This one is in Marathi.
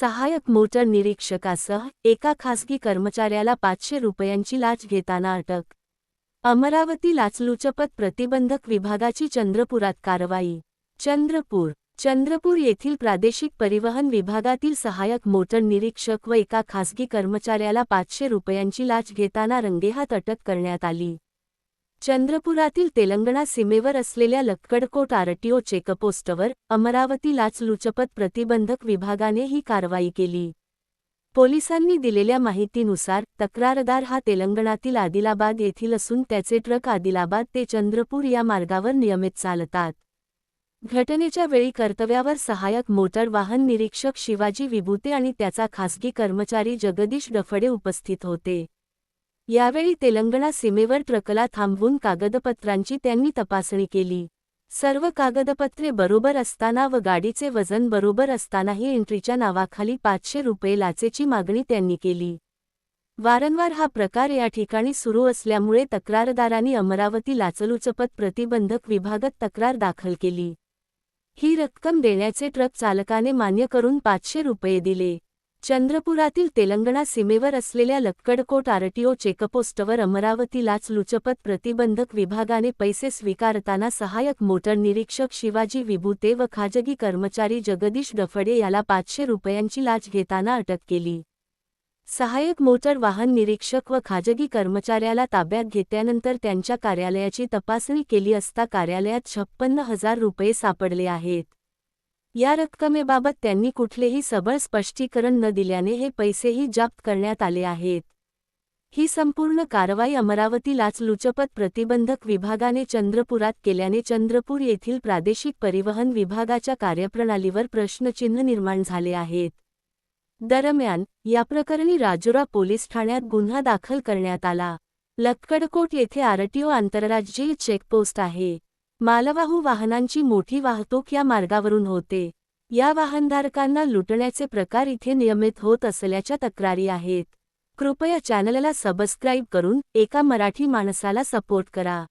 सहायक मोटर निरीक्षकासह एका खासगी कर्मचाऱ्याला पाचशे रुपयांची लाच घेताना अटक. अमरावती लाचलुचपत प्रतिबंधक विभागाची चंद्रपुरात कारवाई. चंद्रपूर चंद्रपूर येथील प्रादेशिक परिवहन विभागातील सहायक मोटर निरीक्षक व एका खासगी कर्मचाऱ्याला पाचशे रुपयांची लाच घेताना रंगेहात अटक करण्यात आली. चंद्रपुरातील तेलंगणा सीमेवर असलेल्या लक्कडकोट आरटीओ चेकपोस्टवर अमरावती लाचलुचपत प्रतिबंधक विभागाने ही कारवाई केली. पोलिसांनी दिलेल्या माहितीनुसार तक्रारदार हा तेलंगणातील आदिलाबाद येथील असून त्याचे ट्रक आदिलाबाद ते चंद्रपूर या मार्गावर नियमित चालतात. घटनेच्या वेळी कर्तव्यावर सहाय्यक मोटर वाहन निरीक्षक शिवाजी विभूते आणि त्याचा खासगी कर्मचारी जगदीश डफडे उपस्थित होते. यावेळी तेलंगणा सीमेवर ट्रकला थांबवून कागदपत्रांची त्यांनी तपासणी केली. सर्व कागदपत्रे बरोबर असताना व गाडीचे वजन बरोबर असतानाही एंट्रीच्या नावाखाली पाचशे रुपये लाचेची मागणी त्यांनी केली. वारंवार हा प्रकार या ठिकाणी सुरू असल्यामुळे तक्रारदारांनी अमरावती लाचलुचपत प्रतिबंधक विभागात तक्रार दाखल केली. ही रक्कम देण्याचे ट्रक चालकाने मान्य करून पाचशे रुपये दिले. चंद्रपुरातील तेलंगणा सीमेवर असलेल्या लक्कडकोट आरटीओ चेकपोस्टवर अमरावतीलाच लुचपत प्रतिबंधक विभागाने पैसे स्वीकारताना सहाय्यक मोटर निरीक्षक शिवाजी विभूते व खाजगी कर्मचारी जगदीश डफडे याला पाचशे रुपयांची लाच घेताना अटक केली. सहाय्यक मोटर वाहन निरीक्षक व खाजगी कर्मचाऱ्याला ताब्यात घेतल्यानंतर त्यांच्या कार्यालयाची तपासणी केली असता कार्यालयात छप्पन्न हजार रुपये सापडले आहेत. या रक्कमेबाबत त्यांनी कुठलेही सबळ स्पष्टीकरण न दिल्याने हे पैसेही जप्त करण्यात आले आहेत. ही संपूर्ण कारवाई अमरावती लाचलुचपत प्रतिबंधक विभागाने चंद्रपुरात केल्याने चंद्रपूर येथील प्रादेशिक परिवहन विभागाच्या कार्यप्रणालीवर प्रश्नचिन्ह निर्माण झाले आहेत. दरम्यान याप्रकरणी राजुरा पोलीस ठाण्यात गुन्हा दाखल करण्यात आला. लक्कडकोट येथे आरटीओ आंतरराज्यीय चेकपोस्ट आहे. मालवाहू वाहनांची मोठी वाहतूक या मार्गावरून होते. या वाहनधारकांना लुटण्याचे प्रकार इथे नियमित होत असल्याच्या तक्रारी आहेत. कृपया चॅनलला सबस्क्राईब करून एका मराठी माणसाला सपोर्ट करा.